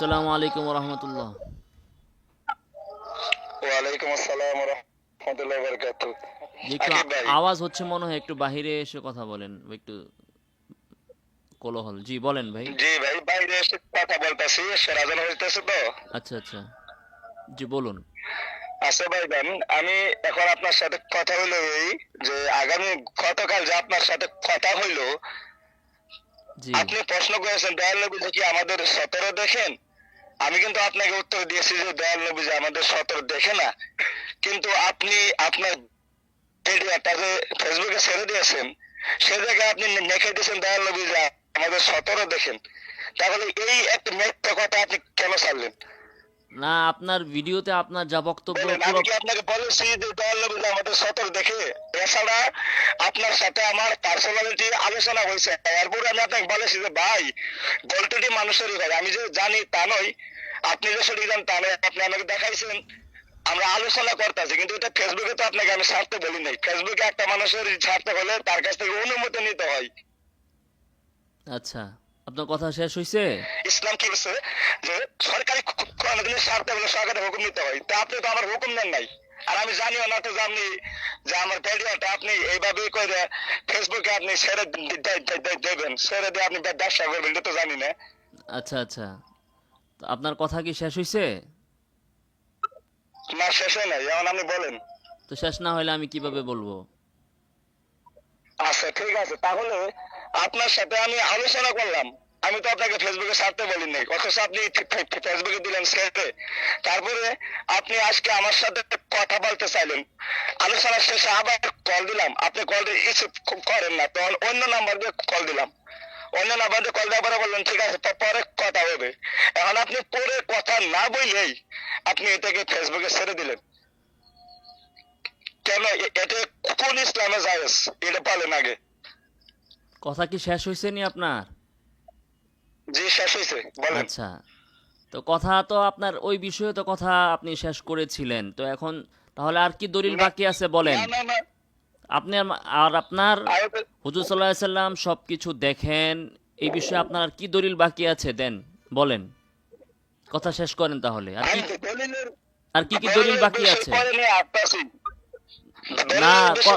আসসালামু আলাইকুম রহমতুল্লাহ ওয়ালাইকুম আসসালাম ওয়া রাহমাতুল্লাহি একটু আওয়াজ হচ্ছে মনে হয় একটু বাহিরে এসে কথা বলেন একটু কোলাহল। জি বলেন ভাই। জি ভাই বাইরে এসে কথা বলতেছি সেরাজন হইতেছে তো। আচ্ছা আচ্ছা। জি বলুন। আচ্ছা ভাই আমি এখন আপনার সাথে কথা হইল এই যে আগামী গতকাল যে আপনার সাথে কথা হইল আপনি প্রশ্ন করেছেন দয়াল নবী যে কি আমাদের সতেরো দেখেন? আমি কিন্তু আপনাকে উত্তর দিয়েছি যে দয়াল নবী যে আমাদের সতেরো দেখে না কিন্তু আপনি আপনার ভিডিওটা যে ফেসবুকে ছেড়ে দিয়েছেন। সে জায়গায় আপনি লিখে দিয়েছেন দয়াল নবী যে আমাদের সতেরো দেখেন। তাহলে এই একটা মিথ্যা কথা আপনি কেন ছাড়লেন? না আপনার ভিডিওতে আপনার যা বক্তব্য আমি কি আপনাকে বলেছি যে দয়াল নবী যে আমাদের সতেরো দেখে? এছাড়া আপনার সাথে আমার পার্সোনালিটি আলোচনা হয়েছে। এরপরে আমি আপনাকে বলেছি যে ভাই গল্পটি মানুষেরই হয়। আমি যে জানি তা নয় আপনি যে সঠিক জান তা আপনি আমাকে দেখাইছেন আমরা আলোচনা করতেছি কিন্তু এটা ফেসবুকে তো আপনাকে আমি ছাড়তে বলি নাই। ফেসবুকে একটা মানুষের ছাড়তে হলে তার কাছ থেকে অনুমতি নিতে হয়। আচ্ছা আপনার কথা শেষ হয়েছে ইসলাম কি বলছে? যে সরকারি কোনো জিনিস ছাড়তে হলে সরকারের হুকুম নিতে হয়। তা আপনি তো আমার হুকুম নেন নাই। আর আমি জানিও না তো আপনি যে আমার ভিডিওটা আপনি এইভাবে করে ফেসবুকে আপনি ছেড়ে দেবেন। ছেড়ে দিয়ে আপনি ব্য- ব্যবসা করবেন এটা তো জানি না। আচ্ছা আচ্ছা। আপনার কথা কি শেষ হয়েছে না শেষ হয় নাই এখন আপনি বলেন। তো শেষ না হলে আমি কীভাবে বলব? আচ্ছা ঠিক আছে তাহলে আপনার সাথে আমি আলোচনা করলাম। আমি তো আপনাকে ফেসবুকে ছাড়তে বলি নাই অথচ আপনি ফেসবুকে দিলেন ছেড়ে তারপরে আপনি আজকে আমার সাথে কথা বলতে চাইলেন। আলোচনা শেষে আবার কল দিলাম। আপনি কল রিসিভ করেন না তখন অন্য নাম্বার দিয়ে কল দিলাম। অন্য নাম্বার কল দেওয়ার পরে বললেন ঠিক আছে পরে কথা হবে। এখন আপনি পরে কথা না বললেই আপনি এটাকে ফেসবুকে ছেড়ে দিলেন। কেন? এটা কোন ইসলামে জায়েজ? এটা বলেন আগে। কথা কি শেষ হয়েছে নি আপনার? জি শেষ হয়েছে বলেন। আচ্ছা তো কথা তো আপনার ওই বিষয়ে তো কথা আপনি শেষ করেছিলেন। তো এখন তাহলে আর কি দলিল বাকি আছে বলেন? না না আপনি আর- আপনার হুজুর সাল্লাহ সাল্লাম সব কিছু দেখেন এই বিষয়ে আপনার আর কি দলিল বাকি আছে? দেন বলেন। কথা শেষ করেন তাহলে। আর কি দলিলের- আর কি কি দলিল বাকি আছে পরে নিয়ে আসতেছি। দলিলের না,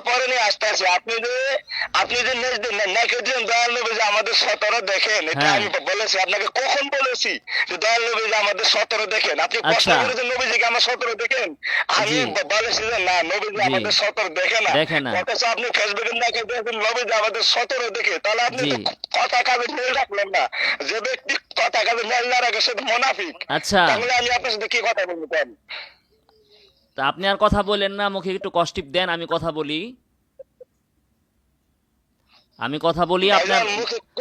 পরে নিয়ে আসতেছি। আপনি যে আপনি যে নেক্সট দিন দয়াল নবী যে আমাদের সতেরো দেখেন এটা হ্যাঁ। আমি বলেছি আপনাকে কখন বলেছি যে দয়াল নবী যে আমাদের সতেরো দেখেন আপনি প্রশ্ন আচ্ছা। করেছেন নবীজিকে আমার সতেরো দেখেন আমি বলেছি যে না নবীজি। আমাদের সতেরো দেখে না। অথচ আপনি ফেসবুকে নাকি দেখেন নবীজি আমাদের সতেরো দেখে তাহলে আপনি কথা কাজে মিল রাখলেন না যে ব্যক্তি কথা কাজে মিল না রাখে সে মোনাফিক আচ্ছা তাহলে আমি আপনার সাথে কি কথা বলব কোন? তা আপনি আর কথা বলেন না মুখে একটু কষ্টিপ দেন আমি কথা বলি। আমি কথা বলি আপনার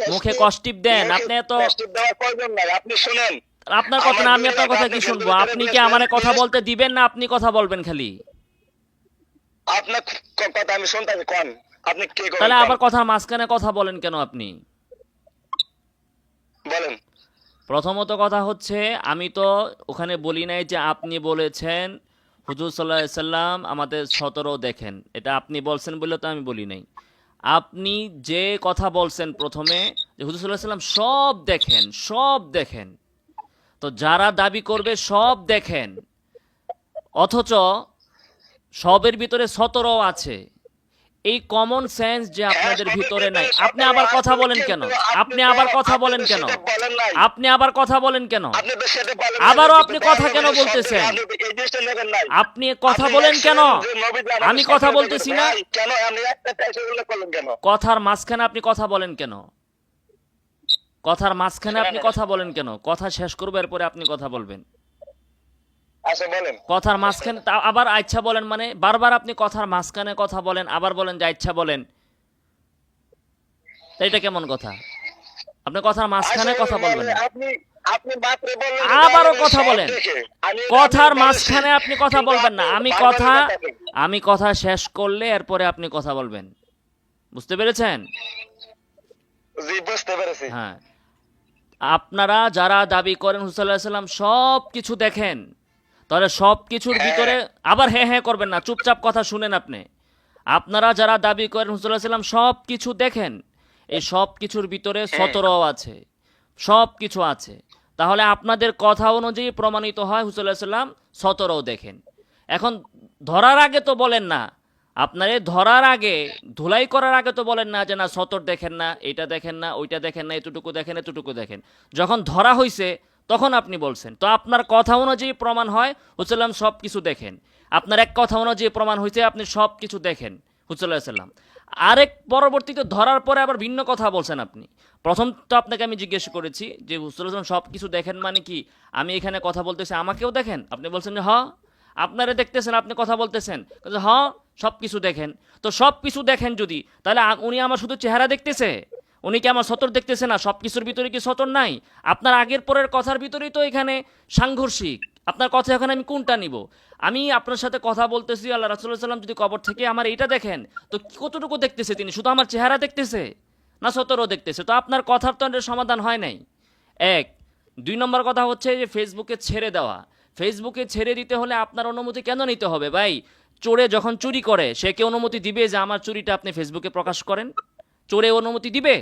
মুখে কষ্টিপ- দেন আপনি এত আপনি শুনেন। আপনার কথা না আমি আপনার কথা কি শুনব? আপনি কি আমারে কথা বলতে দিবেন না আপনি কথা বলবেন খালি? আপনার কথা আমি কোন। আপনি কি তাহলে আবার কথা মাঝখানে কথা বলেন কেন আপনি? বলেন। প্রথমত কথা হচ্ছে আমি তো ওখানে বলি নাই যে আপনি বলেছেন হুজুর সাল্লাহ সাল্লাম আমাদের সতেরো দেখেন। এটা আপনি বলছেন বলে তো আমি বলি নাই। আপনি যে কথা বলছেন প্রথমে, যে হুজুর সাল্লাহ সাল্লাম সব দেখেন সব দেখেন। তো যারা দাবি করবে সব দেখেন। অথচ সবের ভিতরে সতেরো আছে। এই কমন সেন্স যে আপনাদের ভিতরে নাই। আপনি আবার কথা বলেন কেন? আপনি আবার কথা বলেন কেন। আপনি আবার কথা বলেন কেন? আবারও আপনি কথা কেন বলতেছেন? আপনি কথা বলেন কেন? আমি কথা বলতেছি না। কথার মাঝখানে আপনি কথা বলেন কেন? কথার মাঝখানে আপনি কথা বলেন কেন? কথা শেষ করব এরপরে আপনি কথা বলবেন। আচ্ছা বলেন। কথার মাঝখানে আবার আচ্ছা বলেন মানে বারবার আপনি কথার মাঝখানে কথা বলেন আবার বলেন যে ইচ্ছা বলেন। এটা কেমন কথা? আপনি কথার মাঝখানে কথা বলবেন না। আপনি আবারও কথা বলেন। আমি কথার মাঝখানে আপনি কথা বলবেন না। আমি কথা আমি কথা শেষ করলে এরপরে আপনি কথা বলবেন। বুঝতে পেরেছেন? হ্যাঁ। আপনারা যারা দাবি করেন হুসাল্লাহ সাল্লাম সব কিছু দেখেন। তাহলে সব কিছুর হ্যাঁ। ভিতরে আবার হ্যাঁ হ্যাঁ করবেন না চুপচাপ কথা শুনেন আপনি। আপনারা যারা দাবি করেন হুসাল্লাহ সাল্লাম সব কিছু দেখেন। এই সব কিছুর ভিতরে হ্যাঁ। সতেরো আছে। সব কিছু আছে। তাহলে আপনাদের কথা অনুযায়ী প্রমাণিত হয় হুসুল্লাহ সাল্লাম সতেরো দেখেন। এখন ধরার আগে তো বলেন না। আপনারে ধরার আগে ধুলাই করার আগে তো বলেন না যে না সতর দেখেন না এটা দেখেন না ওইটা দেখেন না এতটুকু দেখেন এতটুকু দেখেন। যখন ধরা হয়েছে তখন আপনি বলছেন, তো আপনার কথা অনুযায়ী প্রমাণ হয়? হুসাল্লাম সব কিছু দেখেন। আপনার এক কথা অনুযায়ী প্রমাণ হয়েছে, আপনি সব কিছু দেখেন হুসাল্লাহ সাল্লাম। আরেক পরবর্তীতে ধরার পরে আবার ভিন্ন কথা বলছেন আপনি। প্রথম তো আপনাকে আমি জিজ্ঞেস করেছি যে হুসুল্লাহ সব কিছু দেখেন মানে কি? আমি এখানে কথা বলতেছি, আমাকেও দেখেন? আপনি বলছেন যে হ, আপনারা দেখতেছেন, আপনি কথা বলতেছেন। হ্যাঁ সব কিছু দেখেন। তো সব কিছু দেখেন যদি, তাহলে উনি আমার শুধু চেহারা দেখতেছে? উনি কি আমার সতর দেখতেছে না? সব কিছুর ভিতরে কি সতর নাই? আপনার আগের পরের কথার ভিতরেই তো এখানে সাংঘর্ষিক। আপনার কথা এখানে আমি কোনটা নিব? আমি আপনার সাথে কথা বলতেছি, আল্লাহ রাসুল্লাহ সাল্লাম যদি কবর থেকে আমার এইটা দেখেন, তো কতটুকু দেখতেছে তিনি? শুধু আমার চেহারা দেখতেছে? না সতরও দেখতেছে? তো আপনার কথার তো সমাধান হয় নাই। এক, দুই নম্বর কথা হচ্ছে যে ফেসবুকে ছেড়ে দেওয়া। ফেসবুকে ছেড়ে দিতে হলে আপনার অনুমতি কেন নিতে হবে? ভাই, চোরে যখন চুরি করে, সে কি অনুমতি দিবে যে আমার চুরিটা আপনি ফেসবুকে প্রকাশ করেন? চোরে অনুমতি দিবে?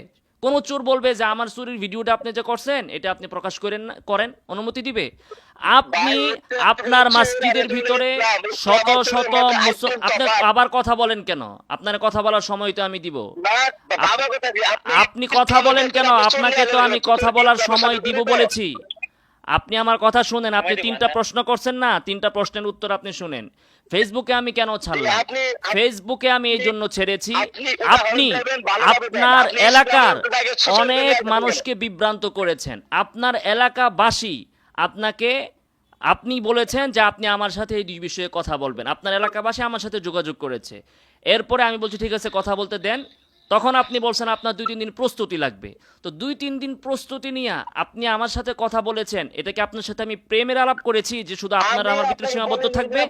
কোন চোর বলবে যে আমার চুরির ভিডিওটা আপনি যে করছেন এটা আপনি প্রকাশ করেন করেন অনুমতি দিবে? আপনি আপনার মসজিদের ভিতরে শত শত আপনি আবার কথা বলেন কেন? আপনার কথা বলার সময় তো আমি দিব। আপনি কথা বলেন কেন? আপনাকে তো আমি কথা বলার সময় দিব বলেছি। আপনি আমার কথা শুনেন আপনি তিনটা প্রশ্ন করছেন না তিনটা প্রশ্নের উত্তর আপনি শুনেন। ফেসবুকে আমি কেন ছাড়লাম? ফেসবুকে আমি এই জন্য ছেড়েছি। আপনি। আপনার এলাকার অনেক। মানুষকে বিভ্রান্ত করেছেন। আপনার এলাকাবাসী আপনাকে আপনি বলেছেন যে আপনি আমার সাথে এই বিষয়ে কথা বলবেন। আপনার এলাকাবাসী আমার সাথে যোগাযোগ করেছে। এরপরে আমি বলছি ঠিক আছে কথা বলতে দেন। তখন আপনি বলছেন আপনার দুই তিন দিন প্রস্তুতি লাগবে। তো দুই তিন দিন প্রস্তুতি নিয়ে আপনি আমার সাথে কথা বলেছেন এটাকে আপনার সাথে আমি প্রেমের আলাপ করেছি যে শুধু আপনার আমার ভিতরে সীমাবদ্ধ থাকবে।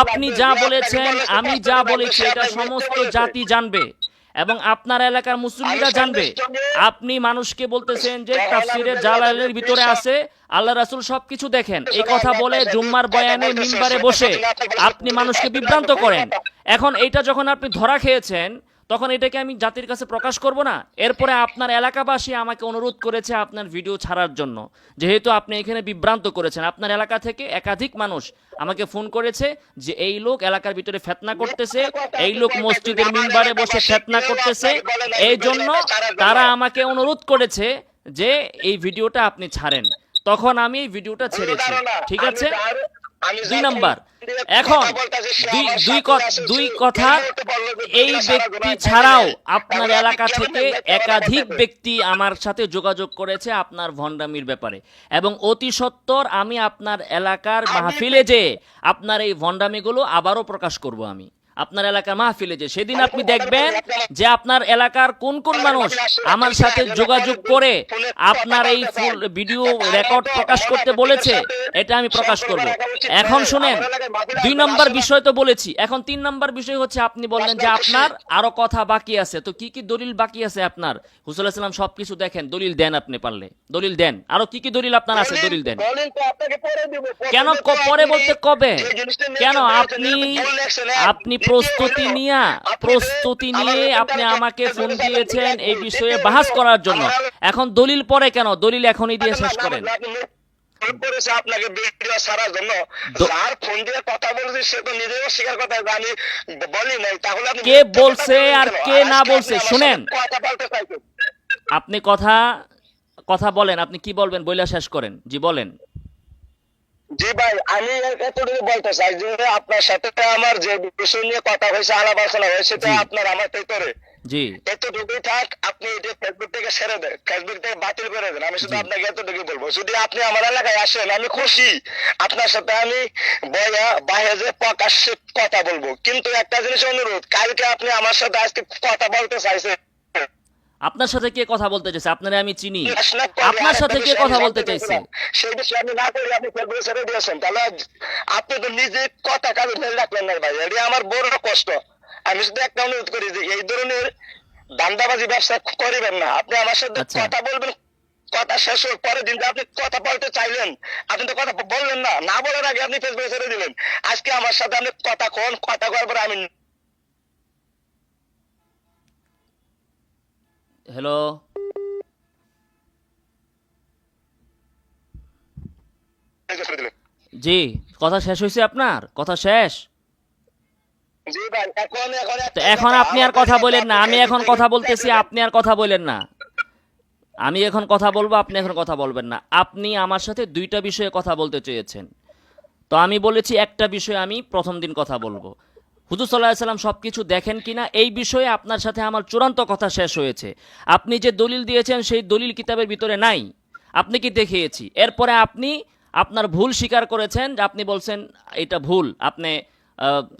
আপনি যা বলেছেন আমি যা বলেছি এটা সমস্ত জাতি জানবে এবং আপনার এলাকার মুসলিমরা জানবে। আপনি মানুষকে বলতেছেন যে তাফসিরের জালালের ভিতরে আছে আল্লাহ রাসূল সবকিছু দেখেন। এই কথা বলে জুম্মার বয়ানে মিম্বারে বসে আপনি মানুষকে বিভ্রান্ত করেন। এখন এইটা যখন আপনি ধরা খেয়েছেন তখন এটাকে আমি জাতির কাছে প্রকাশ করব না। এরপরে আপনার এলাকাবাসী আমাকে অনুরোধ করেছে আপনার ভিডিও ছাড়ার জন্য। যেহেতু আপনি এখানে বিভ্রান্ত করেছেন আপনার এলাকা থেকে একাধিক মানুষ আমাকে ফোন করেছে যে এই লোক এলাকার ভিতরে ফেতনা করতেছে এই লোক মসজিদের মিম্বারে বসে ফেতনা করতেছে। এই জন্য তারা আমাকে অনুরোধ করেছে যে এই ভিডিওটা আপনি ছাড়েন। তখন আমি এই ভিডিওটা ছেড়েছি। ঠিক আছে? দুই নাম্বার। এখন দুই দুই কথা এই ব্যক্তি ছাড়াও আপনার এলাকা থেকে একাধিক ব্যক্তি আমার সাথে যোগাযোগ করেছে আপনার ভণ্ডামির ব্যাপারে। এবং অতি সত্বর আমি আপনার এলাকার মাহফিলে যে আপনার এই ভণ্ডামিগুলো আবারও প্রকাশ করব আমি। আপনার এলাকার মাহফিলে যে সেদিন আপনি দেখবেন যে আপনার এলাকার কোন কোন মানুষ আমার সাথে যোগাযোগ করে আপনার এই ফুল ভিডিও রেকর্ড প্রকাশ করতে বলেছে, এটা আমি প্রকাশ করব। এখন শুনেন, দুই নম্বর বিষয় তো বলেছি। এখন তিন নম্বর বিষয় হচ্ছে, আপনি বললেন যে আপনার আরও কথা বাকি আছে। তো কি কি দলিল বাকি আছে আপনার? হুসুল ইসলাম সবকিছু দেখেন, দলিল দেন আপনি পারলে। দলিল দেন। আরও কি কি দলিল আপনার আছে? দলিল দেন। কেন পরে বলতে কবে? কেন আপনি আপনি প্রস্তুতি নিয়ে প্রস্তুতি নিয়ে আপনি আমাকে ফোন দিয়েছেন এই বিষয়ে বাহাস করার জন্য। এখন দলিল পরে কেন? দলিল এখনই দিয়ে শেষ করেন। করেছে আপনাকে ভিডিও ছাড়ার জন্য। যার ফোন দিয়ে কথা বলেছে সে তো নিজেও স্বীকার কথা আমি বলি নাই। তাহলে কে বলছে আর কে না বলছে? শুনেন। আপনি কথা কথা বলেন আপনি কি বলবেন বইলা শেষ করেন? জি বলেন। জি ভাই আমি এতটুকু বলতে চাই যে আপনার সাথে আমার যে বিষয় নিয়ে কথা হয়েছে আলাপ আলোচনা হয়েছে তো আপনার আমার ভিতরে জি। এতটুকুই থাক আপনি এটা ফেসবুক থেকে ছেড়ে দেন ফেসবুক থেকে বাতিল করে দেন আমি শুধু। আপনাকে এতটুকু বলব যদি আপনি আমার এলাকায় আসেন আমি খুশি। আপনার সাথে আমি বয়া যে প্রকাশ্যে কথা বলব। কিন্তু একটা জিনিস অনুরোধ কালকে আপনি আমার সাথে আজকে কথা বলতে চাইছেন আপনার সাথে কে কথা বলতে চাইছে? আপনারে আমি চিনি। আপনার সাথে কে কথা বলতে চাইছে সেই বিষয়ে আপনি না করে আপনি ফেসবুকে ছেড়ে দিয়েছেন তাহলে আপনি তো নিজে কথা কাজে ফেলে রাখলেন না ভাই। এটি আমার বড় কষ্ট। আমি শুধু একটা অনুরোধ করি যে এই ধরনের দান্দাবাজি ব্যবসা করিবেন না। আপনি আমার সাথে আচ্ছা। কথা বলবেন কথা শেষ হোক পরের দিন আপনি কথা বলতে চাইলেন আপনি তো কথা বললেন না। না বলার আগে আপনি ফেসবুকে ছেড়ে দিলেন আজকে আমার সাথে আপনি কথা কন কথা করার পরে আমি হ্যালো জি কথা শেষ হয়েছে আপনার? কথা শেষ? এখন আপনি আর কথা বলেন না আমি এখন কথা বলতেছি আপনি আর কথা বলেন না। আমি এখন কথা বলব আপনি এখন কথা বলবেন না। আপনি আমার সাথে দুইটা বিষয়ে কথা বলতে চেয়েছেন। তো আমি বলেছি একটা বিষয়ে আমি প্রথম দিন কথা বলব। হুজুর সাল্লাহ সাল্লাম সব কিছু দেখেন কি না এই বিষয়ে আপনার সাথে আমার চূড়ান্ত কথা শেষ হয়েছে। আপনি যে দলিল দিয়েছেন, সেই দলিল কিতাবের ভিতরে নাই। আপনি কি দেখিয়েছি? এরপরে আপনি আপনার ভুল স্বীকার করেছেন যে আপনি বলছেন, এটা ভুল, আপনি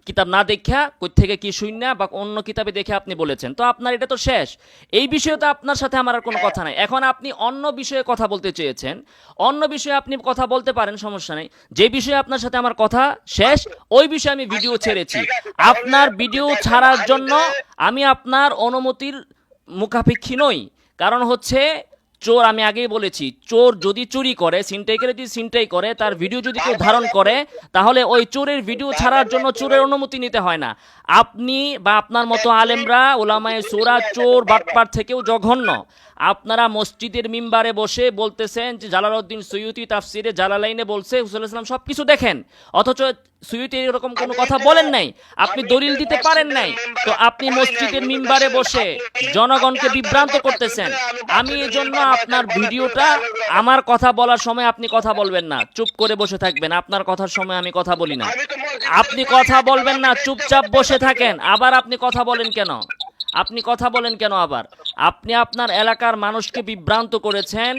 কিতাব না দেখা কই থেকে কি শূন্য বা অন্য কিতাবে দেখে আপনি বলেছেন। তো আপনার এটা তো শেষ। এই বিষয়ে তো আপনার সাথে আমার আর কোনো কথা নাই। এখন আপনি অন্য বিষয়ে কথা বলতে চেয়েছেন। অন্য বিষয়ে আপনি কথা বলতে পারেন সমস্যা নেই। যে বিষয়ে আপনার সাথে আমার কথা শেষ ওই বিষয়ে আমি ভিডিও ছেড়েছি। আপনার ভিডিও ছাড়ার জন্য আমি আপনার অনুমতির মুখাপেক্ষী নই। কারণ হচ্ছে চোর, আমি আগেই বলেছি, চোর যদি চুরি করে ছিনতাই করে যদি সিনটাই করে, তার ভিডিও যদি কেউ ধারণ করে, তাহলে ওই চোরের ভিডিও ছাড়ার জন্য চোরের অনুমতি নিতে হয় না। আপনি বা আপনার মতো আলেমরা, ওলামায় সোরা, চোর বাটপার থেকেও জঘন্য। আপনারা মসজিদের মিম্বারে বসে বলতেছেন যে জালালউদ্দিন সৈয়দি তাফসিরে জালালাইনে বলছে হুসুল ইসলাম সব কিছু দেখেন। অথচ সৈয়দি এরকম কোনো কথা বলেন নাই, আপনি দলিল দিতে পারেন নাই। তো আপনি মসজিদের মিম্বারে বসে জনগণকে বিভ্রান্ত করতেছেন। আমি এই জন্য আপনার ভিডিওটা আমার কথা বলার সময় আপনি কথা বলবেন না, চুপ করে বসে থাকবেন। আপনার কথার সময় আমি কথা বলি না। আপনি কথা বলবেন না, চুপচাপ বসে থাকেন। আবার আপনি কথা বলেন কেন? আপনি কথা বলেন কেন আবার? আপনি আপনার এলাকার মানুষকে বিভ্রান্ত করেছেন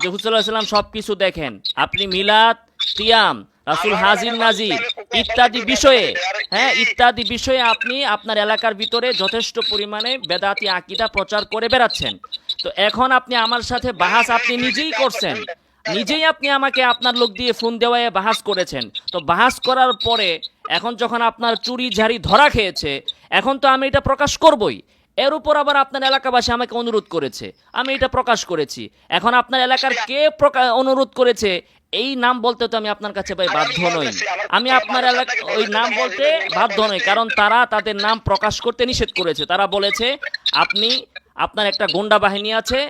যে হুসুল্লাহ সাল্লাম সব কিছু দেখেন। আপনি মিলাদ, তিয়াম, রাসুল হাজির নাজির ইত্যাদি বিষয়ে হ্যাঁ ইত্যাদি বিষয়ে আপনি আপনার এলাকার ভিতরে যথেষ্ট পরিমাণে বেদাতি আকিদা প্রচার করে বেড়াচ্ছেন। তো এখন আপনি আমার সাথে বাহাস আপনি নিজেই করছেন। নিজেই আপনি আমাকে আপনার লোক দিয়ে ফোন দেওয়ায় বাহাস করেছেন। তো বাহাস করার পরে এখন যখন আপনার চুরি ঝাড়ি ধরা খেয়েছে, এখন তো আমি এটা প্রকাশ করবই। এর উপর আবার আপনার এলাকাবাসী আমাকে অনুরোধ করেছে। আমি এটা প্রকাশ করেছি। এখন আপনার এলাকার কে অনুরোধ করেছে এই নাম বলতে তো আমি আপনার কাছে ভাই বাধ্য নই। আমি আপনার এলাকা ওই নাম বলতে বাধ্য নই। কারণ তারা তাদের নাম প্রকাশ করতে নিষেধ করেছে। তারা বলেছে আপনি আপনার একটা গুন্ডা বাহিনী আছে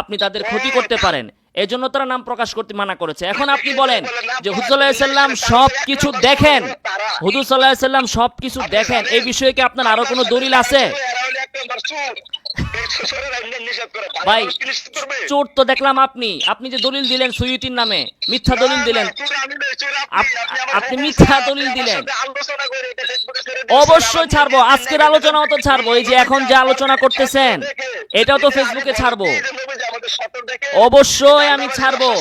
আপনি তাদের ক্ষতি করতে পারেন। এজন্য তারা নাম প্রকাশ করতে মানা করেছে। এখন আপনি বলেন যে হুজুল্লাহ সাল্লাম সব কিছু দেখেন। হুজুর সাল্লাহ সব কিছু দেখেন। এই বিষয়ে কি আপনার আরও কোনো দলিল আছে? ভাই? চোর তো দেখলাম আপনি। আপনি যে দলিল দিলেন সুইটির নামে মিথ্যা দলিল দিলেন। আপনি। মিথ্যা দলিল দিলেন। অবশ্যই ছাড়বো আজকের আলোচনাও তো ছাড়বো। এই যে এখন যে আলোচনা করতেছেন এটাও তো ফেসবুকে ছাড়বো। অবশ্যই আমি ছাড়বো।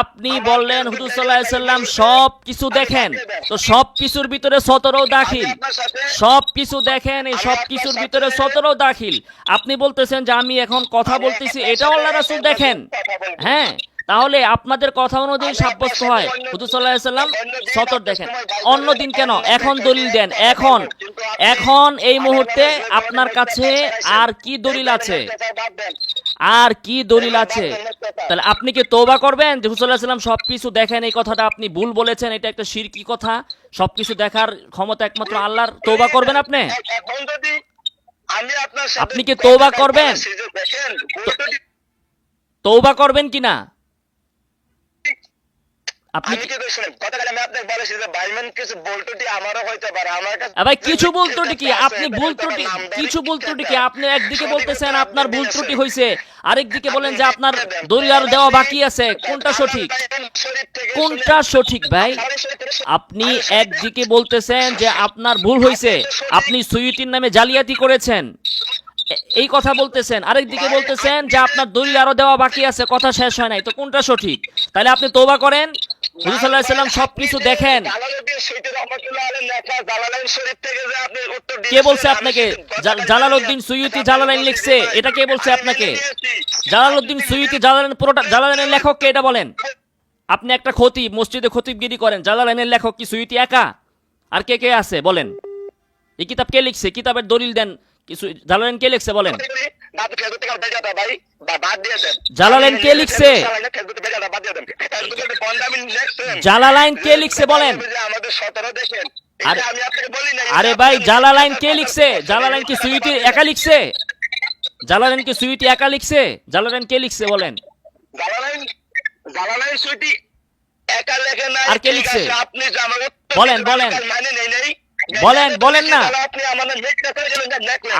আপনি বললেন হুজুর সাল্লাহ সাল্লাম সব কিছু দেখেন। তো সব কিছুর ভিতরে সতেরো দাখিল। সব কিছু দেখেন এই সব কিছুর ভিতরে সতেরো দাখিল। আপনি বলতেছেন যে আমি এখন কথা বলতেছি এটাও আল্লাহ রাসুল দেখেন। হ্যাঁ তাহলে আপনাদের কথা অনুযায়ী সাব্যস্ত হয়। হুজুর সাল্লাহ সাল্লাম সতর দেখেন। অন্য দিন কেন? এখন দলিল দেন। এখন এখন এই মুহূর্তে আপনার কাছে আর কি দলিল আছে? আর কি দলিল আছে? তাহলে আপনি কি তোবা করবেন? যে হুসুল্লাহ সাল্লাম সব কিছু দেখেন এই কথাটা আপনি ভুল বলেছেন এটা একটা শিরকি কথা। সব কিছু দেখার ক্ষমতা একমাত্র আল্লাহর। তোবা করবেন আপনি? আপনি কি তোবা করবেন? তোবা করবেন কি না তৌবা করবেন কিনা আপনি আমি কি কইছিলাম কথাটা আমি আপনাকে বলেছি যে বাইমান কিছু ভুল ত্রুটি কি? আপনি ভুল ত্রুটি কিছু ভুল ত্রুটি কি? আপনি একদিকে বলতেছেন আপনার ভুল ত্রুটি হয়েছে আরেকদিকে বলেন যে আপনার দলিল দেওয়া বাকি আছে। কোনটা সঠিক? কোনটা সঠিক ভাই? আপনি একদিকে বলতেছেন যে আপনার ভুল হয়েছে আপনি সুইটির নামে জালিয়াতি করেছেন। এই কথা বলতেছেন। আরেকদিকে বলতেছেন যে আপনার দলিল আরও দেওয়া বাকি আছে কথা শেষ হয় নাই। তো কোনটা সঠিক? তাহলে আপনি তোবা করেন। হুজুর সবকিছু দেখেন। কে বলছে আপনাকে? জালালউদ্দিন সুয়ুতি জালালাইন লিখছে। এটা কে বলছে আপনাকে? জালালউদ্দিন সুয়ুতি জালালাইন পুরোটা জালালাইনের লেখক কে এটা বলেন? আপনি একটা খতিব মসজিদে খতিবগিরি করেন জালালাইনের লেখক কি সুয়ুতি একা? আর কে কে আছে? বলেন। এই কিতাব কে লিখছে? কিতাবের দলিল দেন। কিছু জালালাইন কে লিখছে? বলেন। জালালাইন কে লিখছে? জালালাইন কে লিখছে আমি না আরে ভাই জালালাইন কে লিখছে? জালালাইন কি সুইটি একা লিখছে? জালালাইন কি সুইটি একা লিখছে? জালালাইন কে লিখছে বলেন? জালালাইন জালালাইন সুইটি একা লেখে নাই আর কে লিখছে? আপনি বলেন, বলেন। মানে নেই নেই। বলেন, বলেন না।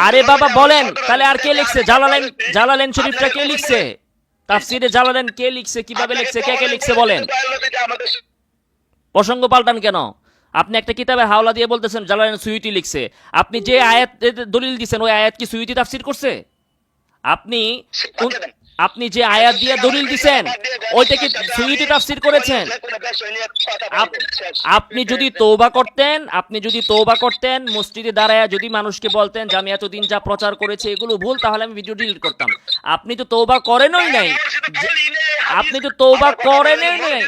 আরে বাবা বলেন তাহলে আর কে লিখছে? জালালেন জালালেন শরীফটা কে লিখছে? তাফসিরে জালালেন কে লিখছে? কীভাবে লিখছে? কে কে লিখছে? বলেন। প্রসঙ্গ পাল্টান কেন? আপনি একটা কিতাবের হাওলা দিয়ে বলতেছেন জালালেন সুইটি লিখছে। আপনি যে আয়াত দলিল দিছেন ওই আয়াত কি সুইটি তাফসির করছে? আপনি আপনি যে আয়াত দিয়ে দলিল দিছেন ওইটা কি সুইটি তাফসির করেছেন। আপ- আপনি যদি তৌবা করতেন, আপনি যদি তৌবা করতেন, মসজিদে দাঁড়ায় যদি মানুষকে বলতেন, যে আমি এতদিন যা প্রচার করেছে, এগুলো ভুল, তাহলে আমি ভিডিও ডিলিট করতাম। আপনি তো তৌবা করেনই নাই। আপনি তো তৌবা করেনই নাই।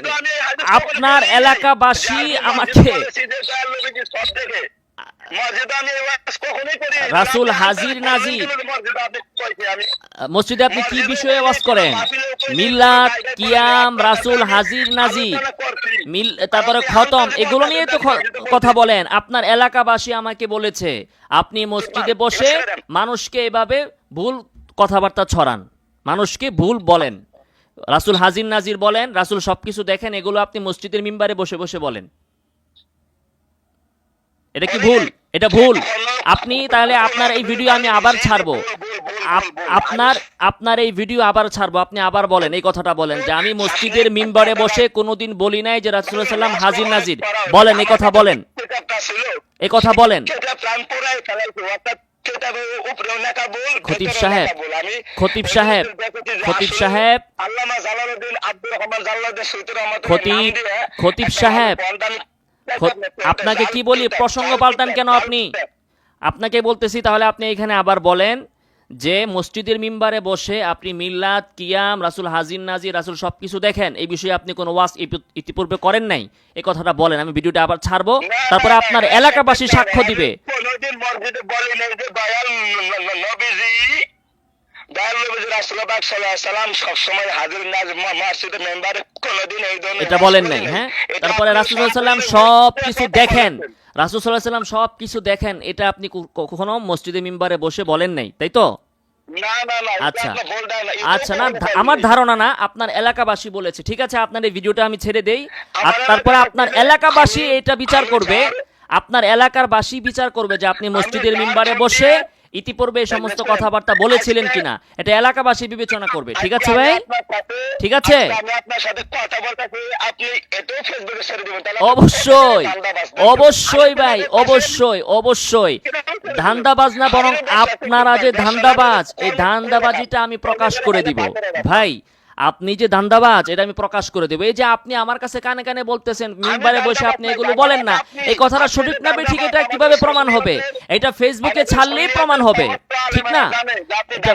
আপনার এলাকাবাসী আমাকে রাসূল হাজির নাজির। মসজিদে আপনি কি বিষয়ে ওয়াজ করেন? মিলাদ কিয়াম রাসূল হাজির নাজির। মিল তারপরে খতম এগুলো নিয়ে তো কথা বলেন। আপনার এলাকাবাসী আমাকে বলেছে আপনি মসজিদে বসে মানুষকে এভাবে ভুল কথাবার্তা ছড়ান। মানুষকে ভুল বলেন। রাসূল হাজির নাজির বলেন রাসূল সবকিছু দেখেন এগুলো আপনি মসজিদের মিম্বারে বসে বসে বলেন। এটা কি ভুল? এটা ভুল। আপনি তাহলে আপনার এই ভিডিও আমি আবার ছাড়বো। আপ- আপনার আপনার এই ভিডিও আবার ছাড়বো। আপনি আবার বলেন এই কথাটা বলেন যে আমি মসজিদের মিম্বারে বসে কোনোদিন বলি নাই যে রাসূলুল্লাহ সাল্লাম হাজির নাজির। বলেন এই কথা বলেন। এই কথা বলেন। খতিব সাহেব, খতিব সাহেব, খতিব সাহেব, খতিব, খতিব সাহেব, আপনাকে কি বলি প্রসঙ্গ পাল্টান কেন আপনি? আপনাকে বলতেছি তাহলে আপনি এখানে আবার বলেন যে মসজিদের মিম্বারে বসে আপনি মিল্লাত কিয়াম রাসুল হাজির নাজির রাসূল সবকিছু দেখেন। এই বিষয়ে আপনি কোনো ইতি- ইতিপূর্বে করেন নাই। এই কথাটা বলেন আমি ভিডিওটা আবার ছাড়বো। তারপরে আপনার এলাকাবাসী সাক্ষ্য দিবে। এটা বলেন নাই হ্যাঁ? তারপরে সাল্লাম সব কিছু দেখেন। সাল্লাম সব কিছু দেখেন। এটা আপনি কখনো মসজিদে মিম্বারে বসে বলেন নাই তাই তো? আচ্ছা। আচ্ছা না আমার ধারণা। না আপনার এলাকাবাসী বলেছে ঠিক আছে? আপনার এই ভিডিওটা আমি ছেড়ে দেই। আর তারপরে আপনার এলাকাবাসী এটা বিচার করবে। আপনার এলাকার বাসী বিচার করবে যে আপনি মসজিদের মিম্বারে বসে ইতিপূর্বে এই সমস্ত কথাবার্তা বলেছিলেন কিনা এটা এলাকাবাসী বিবেচনা করবে ঠিক আছে ভাই? ঠিক আছে? অবশ্যই অবশ্যই ভাই অবশ্যই অবশ্যই। ধান্দাবাজ না বরং আপনারা যে ধান্দাবাজ এই ধান্দাবাজিটা আমি প্রকাশ করে দিব ভাই। আপনি যে ধান্দাবাজ এটা আমি প্রকাশ করে দেবো। এই যে আপনি আমার কাছে কানে কানে বলতেছেন মিম্বারে বসে আপনি এগুলো বলেন না। এই কথাটা সঠিক না ঠিক এটা কীভাবে প্রমাণ হবে? এটা ফেসবুকে ছাড়লেই প্রমাণ হবে। ঠিক না? এটা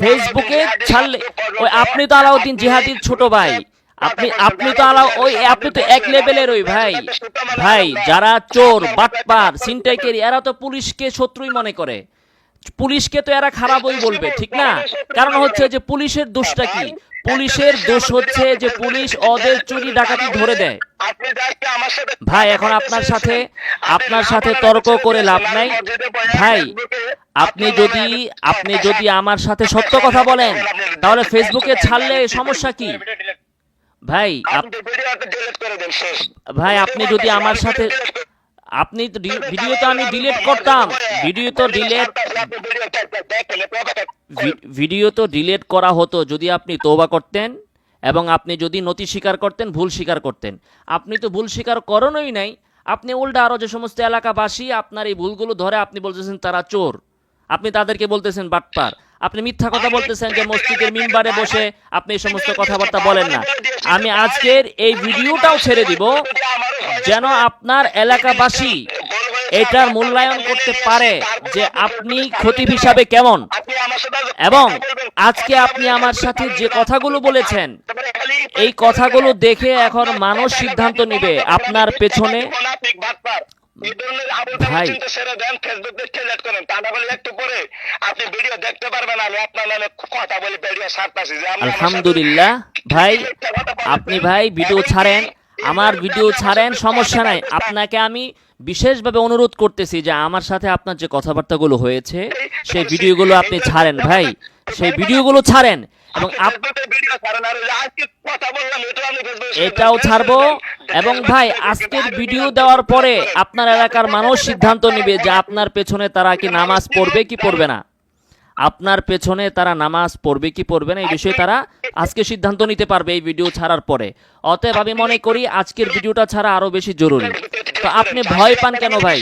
ফেসবুকে ছাড়লে ওই আপনি তো আলাউদ্দিন জিহাদির ছোট ভাই। আপনি আপনি তো আলাও ওই আপনি তো এক লেভেলের ওই ভাই। ভাই। যারা চোর বাটপার সিনটাইকেরি এরা তো পুলিশকে শত্রুই মনে করে। পুলিশকে তো এরা খারাপই বলবে ঠিক না? কারণ হচ্ছে যে পুলিশের দোষটা কি? পুলিশের দোষ হচ্ছে যে পুলিশ ওদের চুরি ডাকাতি ধরে দেয়। ভাই এখন আপনার সাথে আপনার সাথে তর্ক করে লাভ নাই। ভাই আপনি যদি আপনি যদি আমার সাথে সত্য কথা বলেন তাহলে ফেসবুকে ছাড়লে সমস্যা কি? ভাই ভাই আপনি যদি আমার সাথে আপনি তো ভিডিও তো আমি ডিলিট করতাম। ভিডিও তো ডিলিট ভিডিও তো ডিলিট করা হতো যদি আপনি তৌবা করতেন এবং আপনি যদি নতি স্বীকার করতেন ভুল স্বীকার করতেন। আপনি তো ভুল স্বীকার করেনই নাই। আপনি উল্টা আরও যে সমস্ত এলাকাবাসী আপনার এই ভুলগুলো ধরে আপনি বলতেছেন তারা চোর। আপনি তাদেরকে বলতেছেন বাটপার। আপনি মিথ্যা কথা বলতেছেন যে মসজিদের মিম্বারে বসে আপনি এই সমস্ত কথাবার্তা বলেন না। আমি আজকের এই ভিডিওটাও ছেড়ে দিব যেন আপনার এলাকাবাসী এটার মূল্যায়ন করতে পারে যে আপনি খতিব হিসাবে কেমন। এবং আজকে আপনি আমার সাথে যে কথাগুলো বলেছেন, এই কথাগুলো দেখে এখন মানুষ সিদ্ধান্ত নিবে আপনার পেছনে ভাই। ভাই ছেড়ে দেন ফেসবুক দেখে লেট করেন। তা না বলে একটু পরে আপনি ভিডিও দেখতে পারবেন আমি আপনার নামে কথা বলে ভিডিও ছাড়তাছি যে আপনি আমার সাথে- আলহামদুলিল্লাহ। ভাই আপনি ভাই ভিডিও ছাড়েন আমার ভিডিও ছাড়েন সমস্যা নাই। আপনাকে আমি বিশেষভাবে অনুরোধ করতেছি যে আমার সাথে আপনার যে কথাবার্তাগুলো হয়েছে সেই ভিডিওগুলো আপনি ছাড়েন ভাই। সেই ভিডিওগুলো ছাড়েন এবং এটাও। ছাড়বো। এবং ভাই আজকের ভিডিও দেওয়ার পরে আপনার এলাকার মানুষ সিদ্ধান্ত নিবে যে আপনার পেছনে তারা কি নামাজ পড়বে কি পড়বে না। আপনার পেছনে তারা নামাজ পড়বে কি পড়বে না এই বিষয়ে তারা আজকে সিদ্ধান্ত নিতে পারবে এই ভিডিও ছাড়ার পরে। অতএব আমি মনে করি আজকের ভিডিওটা ছাড়া আরও বেশি জরুরি। তো আপনি ভয় পান কেন ভাই?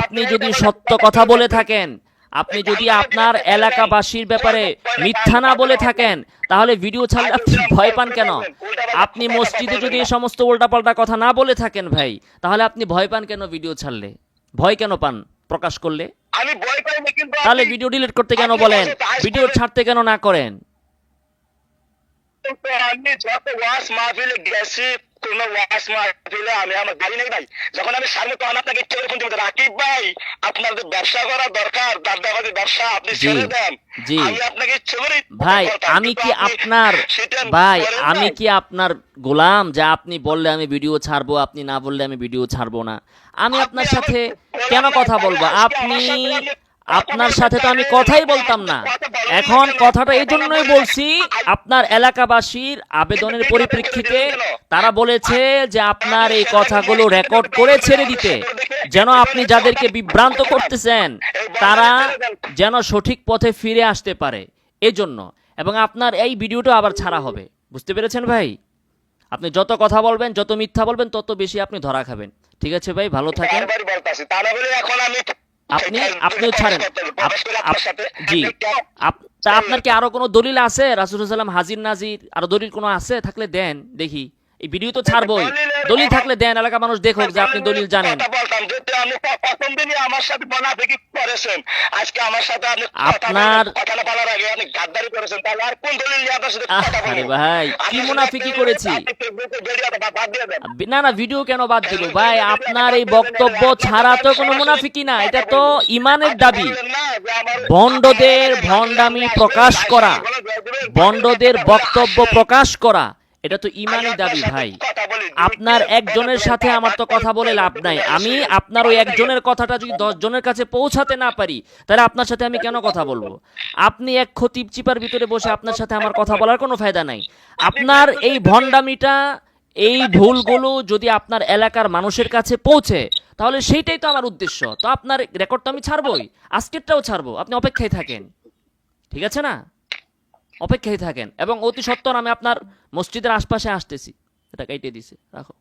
আপনি যদি সত্য কথা বলে থাকেন আপনি যদি আপনার এলাকাবাসীর ব্যাপারে মিথ্যা না বলে থাকেন তাহলে ভিডিও ছাড়লে আপনি ভয় পান কেন? আপনি মসজিদে যদি এই সমস্ত উল্টাপাল্টা কথা না বলে থাকেন ভাই তাহলে আপনি ভয় পান কেন ভিডিও ছাড়লে? ভয় কেন পান প্রকাশ করলে? আমি ভয় পাই না কিন্তু তাহলে ভিডিও ডিলিট করতে কেন বলেন? ভিডিও ছাড়তে কেন না করেন? তো আমি যত ওয়াজ মাহফিলে গেছি কোন ওয়াজ মাহফিলে আমি আমার গাড়ি নেই ভাই। যখন আমি সামনে তখন আপনাকে ইচ্ছে করে ফোন দিতে রাকিব ভাই আপনার যে ব্যবসা করা দরকার দাদাবাদের ব্যবসা আপনি ছেড়ে দেন। আমি আপনাকে ইচ্ছে করে ভাই আমি কি আপনার ভাই আমি কি আপনার গোলাম যা আপনি বললে আমি ভিডিও ছাড়বো আপনি না বললে আমি ভিডিও ছাড়বো না? আমি আপনার সাথে কেন কথা বলব? আপনি আপনার সাথে তো আমি কথাই বলতাম না। এখন কথাটা এই জন্যই বলছি, আপনার এলাকাবাসীর আবেদনের পরিপ্রেক্ষিতে তারা বলেছে যে আপনার এই কথাগুলো রেকর্ড করে ছেড়ে দিতে। যেন আপনি যাদেরকে বিভ্রান্ত করতেছেন, তারা যেন সঠিক পথে ফিরে আসতে পারে। এজন্য, এবং আপনার এই ভিডিওটা আবার ছাড়া হবে। বুঝতে পেরেছেন ভাই? আপনি যত কথা বলবেন, যত মিথ্যা বলবেন, তত বেশি আপনি ধরা খাবেন। ঠিক আছে ভাই, ভালো থাকেন। আপনি আপনিও ছাড়েন। জি। তা আপনার কি আরও কোনো দলিল আছে? রাসুল সাল্লাম হাজির, নাজির, আরও দলিল কোনো আছে? থাকলে দেন, দেখি। এই ভিডিও তো ছাড়বই। দলিল থাকলে দেন এলাকা মানুষ দেখুক যে আপনি দলিল জানেন। আপনার- আর ভাই, কি মুনাফিকি করেছি? না না ভিডিও কেন বাদ দিব? ভাই আপনার এই বক্তব্য ছাড়া তো কোনো মুনাফিকি না এটা তো ইমানের দাবি। ভণ্ডদের ভণ্ডামি প্রকাশ করা। বন্ডদের বক্তব্য প্রকাশ করা। এটা তো ইমানই দাবি ভাই। আপনার একজনের সাথে আমার তো কথা বলে লাভ নাই। আমি আপনার ওই একজনের কথাটা যদি দশ জনের কাছে পৌঁছাতে না পারি তাহলে আপনার সাথে আমি কেন কথা বলব? আপনি এক খতিব চিপার ভিতরে বসে আপনার সাথে আমার কথা বলার কোনো ফায়দা নাই। আপনার এই ভণ্ডামিটা এই ভুলগুলো যদি আপনার এলাকার মানুষের কাছে পৌঁছে তাহলে সেইটাই তো আমার উদ্দেশ্য। তো আপনার রেকর্ড তো আমি ছাড়বই আজকেরটাও ছাড়বো আপনি অপেক্ষায় থাকেন। ঠিক আছে না? অপেক্ষায় থাকেন এবং অতি সত্বর আমি আপনার মসজিদের আশপাশে আসতেছি। এটা কেটে দিছে রাখো।